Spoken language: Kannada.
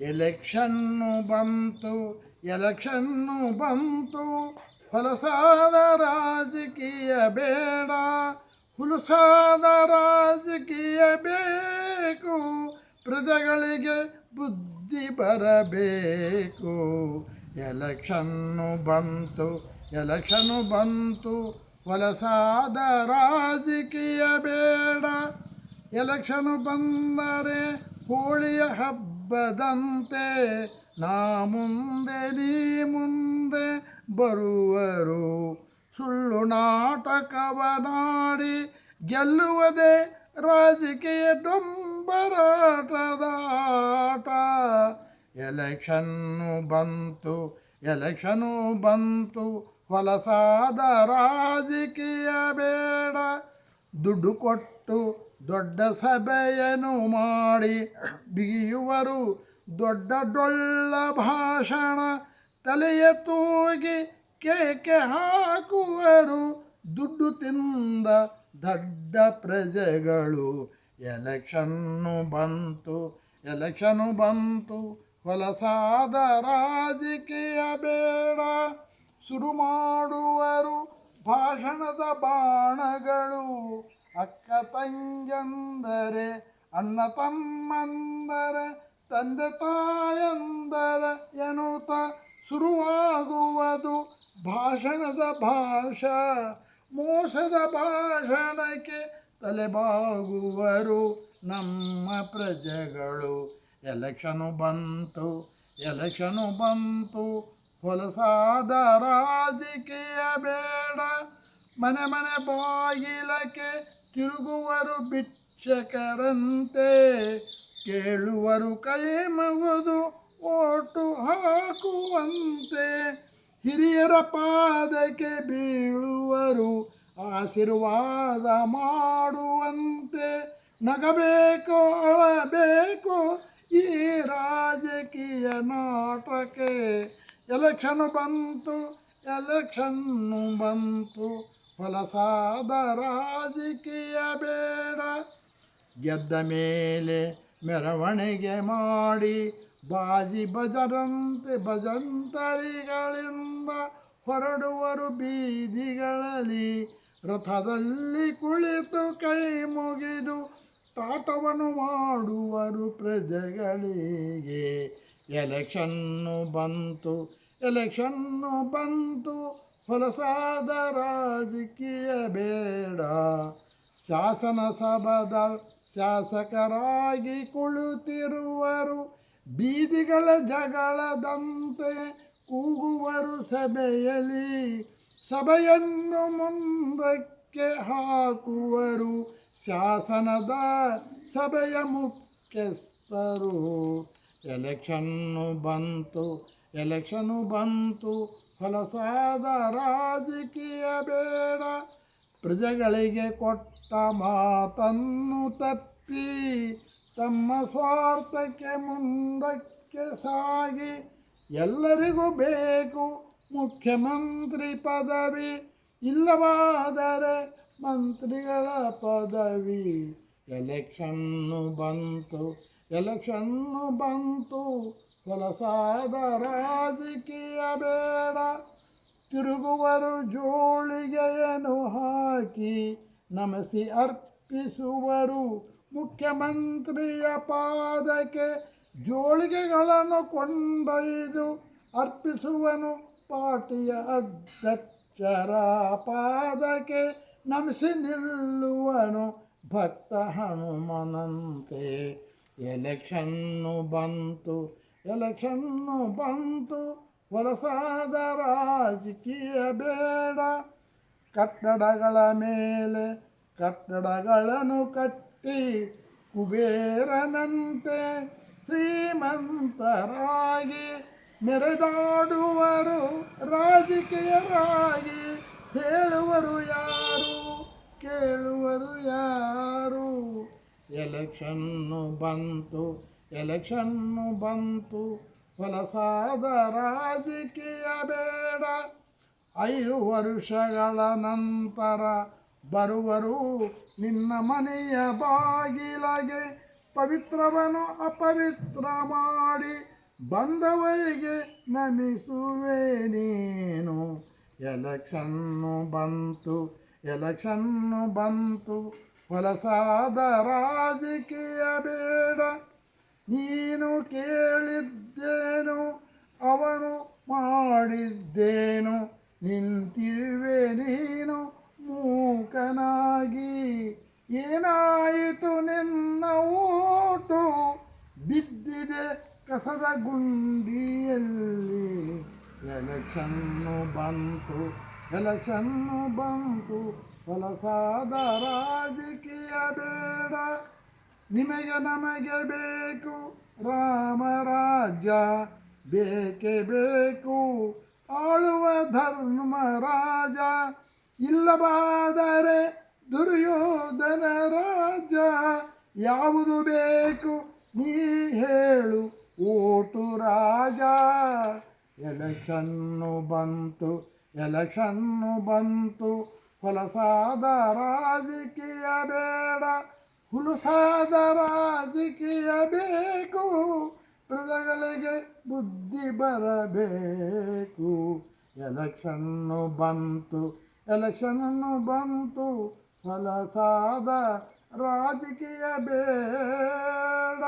ಎಲೆಕ್ಷನ್ನು ಬಂತು ಎಲೆಕ್ಷನ್ನು ಬಂತು. ಹೊಲಸಾದ ರಾಜಕೀಯ ಬೇಡ, ಹುಲುಸಾದ ರಾಜಕೀಯ ಬೇಕು. ಪ್ರಜೆಗಳಿಗೆ ಬುದ್ಧಿ ಬರಬೇಕು. ಎಲೆಕ್ಷನ್ನು ಬಂತು ಎಲೆಕ್ಷನ್ನು ಬಂತು. ಹೊಲಸಾದ ರಾಜಕೀಯ ಬೇಡ. ಎಲೆಕ್ಷನು ಬಂದರೆ ಹೋಳಿಯ ಹಬ್ಬದಂತೆ ನಾ ಮುಂದೆ, ನೀ ಮುಂದೆ ಬರುವರು. ಸುಳ್ಳು ನಾಟಕವನಾಡಿ ಗೆಲ್ಲುವುದೇ ರಾಜಕೀಯ ಡೊಂಬರಾಟದ ಆಟ ಎಲೆಕ್ಷನ್ನು ಬಂತು, ಎಲೆಕ್ಷನು ಬಂತು, ಹೊಲಸಾದ ರಾಜಕೀಯ ಬೇಡ. ದುಡ್ಡು ಕೊಟ್ಟು ದೊಡ್ಡ ಸಭೆಯನ್ನು ಮಾಡಿ ಬಿಗಿಯುವರು. ದೊಡ್ಡ ಡೊಳ್ಳ ಭಾಷಣ ತಲೆಯ ತೂಗಿ ಕೇಕೆ ಹಾಕುವರು. ದುಡ್ಡು ತಿಂದ ದೊಡ್ಡ ಪ್ರಜೆಗಳು. ಎಲೆಕ್ಷನ್ನು ಬಂತು ಎಲೆಕ್ಷನ್ನು ಬಂತು. ಹೊಲಸಾದ ರಾಜಕೀಯ ಬೇಡ. ಶುರು ಮಾಡುವರು ಭಾಷಣದ ಬಾಣಗಳು. ಅಕ್ಕ ತಂಗಂದರೆ ಅಣ್ಣ ತಮ್ಮಂದರ, ತಂದೆ ತಾಯಂದರ ಎನ್ನುತ್ತ ಶುರುವಾಗುವುದು ಭಾಷಣದ ಭಾಷ. ಮೋಸದ ಭಾಷಣಕ್ಕೆ ತಲೆಬಾಗುವರು ನಮ್ಮ ಪ್ರಜೆಗಳು. ಎಲೆಕ್ಷನು ಬಂತು ಎಲೆಕ್ಷನು ಬಂತು. ಹೊಲಸಾದ ರಾಜಕೀಯ ಬೇಡ. ಮನೆ ಮನೆ ಬಾಗಿಲಕ್ಕೆ ತಿರುಗುವರು ಬಿಚ್ಚಕರಂತೆ, ಕೇಳುವರು ಕೈ ಮಗುದು ಓಟು ಹಾಕುವಂತೆ. ಹಿರಿಯರ ಪಾದಕ್ಕೆ ಬೀಳುವರು, ಆಶೀರ್ವಾದ ಮಾಡುವಂತೆ. ನಗಬೇಕು, ಅಳಬೇಕು ಈ ರಾಜಕೀಯ ನಾಟಕಕ್ಕೆ ಎಲೆಕ್ಷನ್ ಬಂತು, ಎಲೆಕ್ಷನ್ನು ಬಂತು. ಹೊಲಸಾದ ರಾಜಕೀಯ ಬೇಡ ಗೆದ್ದ ಮೇಲೆ ಮೆರವಣಿಗೆ ಮಾಡಿ ಬಾಜಿ ಬಜರಂತೆ ಭಜಂತರಿಗಳಿಂದ ಹೊರಡುವರು ಬೀದಿಗಳಲ್ಲಿ. ರಥದಲ್ಲಿ ಕುಳಿತು ಕೈ ಮುಗಿದು ತಾಟವನ್ನು ಮಾಡುವರು ಪ್ರಜೆಗಳಿಗೆ. ಎಲೆಕ್ಷನ್ನು ಬಂತು ಎಲೆಕ್ಷನ್ನು ಬಂತು ಹೊಲಸಾದ ರಾಜಕೀಯ ಬೇಡ. ಶಾಸನ ಸಭದ ಶಾಸಕರಾಗಿ ಕುಳಿತಿರುವರು. ಬೀದಿಗಳ ಜಗಳದಂತೆ ಕೂಗುವರು ಸಭೆಯಲ್ಲಿ. ಸಭೆಯನ್ನು ಮುಂದಕ್ಕೆ ಹಾಕುವರು ಶಾಸನದ ಸಭೆಯ ಮುಖ್ಯಸ್ಥರು. ಎಲೆಕ್ಷನ್ನು ಬಂತು ಎಲೆಕ್ಷನ್ನು ಬಂತು ಹೊಲಸಾದ ರಾಜಕೀಯ ಬೇಡ. ಪ್ರಜೆಗಳಿಗೆ ಕೊಟ್ಟ ಮಾತನ್ನು ತಪ್ಪಿ ತಮ್ಮ ಸ್ವಾರ್ಥಕ್ಕೆ ಮುಂದಕ್ಕೆ ಸಾಗಿ ಎಲ್ಲರಿಗೂ ಬೇಕು ಮುಖ್ಯಮಂತ್ರಿ ಪದವಿ. ಇಲ್ಲವಾದರೆ ಮಂತ್ರಿಗಳ ಪದವಿ. ಎಲೆಕ್ಷನ್ನು ಬಂತು. ಎಲೆಕ್ಷನ್ನು ಬಂತು. ಕೆಲಸದ ರಾಜಕೀಯ ಬೇಡ. ತಿರುಗುವರು ಜೋಳಿಗೆಯನ್ನು ಹಾಕಿ? ನಮಸಿ ಅರ್ಪಿಸುವರು ಮುಖ್ಯಮಂತ್ರಿಯ ಪಾದಕ್ಕೆ. ಜೋಳಿಗೆಗಳನ್ನು ಕೊಂಡೊಯ್ದು ಅರ್ಪಿಸುವನು ಪಾರ್ಟಿಯ ಅಧ್ಯಕ್ಷರ ಪಾದಕ್ಕೆ. ನಮಸಿ ನಿಲ್ಲುವನು ಭಕ್ತ ಹನುಮನಂತೆ. ಎಲೆಕ್ಷನ್ನು ಬಂತು ಎಲೆಕ್ಷನ್ನು ಬಂತು. ವಲಸಾದ ರಾಜಕೀಯ ಬೇಡ. ಕಟ್ಟಡಗಳ ಮೇಲೆ ಕಟ್ಟಡಗಳನ್ನು ಕಟ್ಟಿ, ಕುಬೇರನಂತೆ ಶ್ರೀಮಂತರಾಗಿ ಮೆರೆದಾಡುವರು, ರಾಜಕೀಯರಾಗಿ ಹೇಳುವರು ಯಾರು, ಕೇಳುವರು ಯಾರು. ಎಲೆಕ್ಷನ್ನು ಬಂತು ಎಲೆಕ್ಷನ್ನು ಬಂತು. ಹೊಲಸಾದ ರಾಜಕೀಯ ಬೇಡ. ಐದು ವರ್ಷಗಳ ನಂತರ ಬರುವರು ನಿನ್ನ ಮನೆಯ ಬಾಗಿಲಗೆ. ಪವಿತ್ರವನ್ನು ಅಪವಿತ್ರ ಮಾಡಿ ಬಂದವರಿಗೆ ನಮಿಸುವೆ ನೀನು. ಎಲೆಕ್ಷನ್ನು ಬಂತು ಎಲೆಕ್ಷನ್ನು ಬಂತು. ಹೊಲಸಾದ ರಾಜಕೀಯ ಬೇಡ ನೀನು ಕೇಳಿದ್ದೇನು, ಅವನು ಮಾಡಿದ್ದೇನು ನಿಂತಿರುವೆ ನೀನು ಮೂಕನಾಗಿ. ಏನಾಯಿತು ನಿನ್ನ ಊಟು? ಬಿದ್ದಿದೆ ಕಸದ ಗುಂಡಿಯಲ್ಲಿ. ಎಲೆಕ್ಷನ್ನು ಬಂತು ಎಲೆಕ್ಷನ್ನು ಬಂತು ಹೊಲಸಾದ ರಾಜಕೀಯ ಬೇಡ. ನಿಮಗೆ ನಮಗೆ ಬೇಕು ರಾಮರಾಜ್ಯ ಬೇಕೇ ಬೇಕು. ಆಳುವ ಧರ್ಮರಾಜ ಇಲ್ಲವಾದರೆ ದುರ್ಯೋಧನ ರಾಜ. ಯಾವುದು ಬೇಕು ನೀ ಹೇಳು, ಓಟು ರಾಜ. ಎಲೆಕ್ಷನ್ನು ಬಂತು ಎಲೆಕ್ಷನ್ನು ಬಂತು, ಹೊಲಸಾದ ರಾಜಕೀಯ ಬೇಡ, ಹುಲುಸಾದ ರಾಜಕೀಯ ಬೇಕು, ಪ್ರಜೆಗಳಿಗೆ ಬುದ್ಧಿ ಬರಬೇಕು. ಎಲೆಕ್ಷನ್ನು ಬಂತು ಎಲೆಕ್ಷನ್ನು ಬಂತು, ಹೊಲಸಾದ ರಾಜಕೀಯ ಬೇಡ.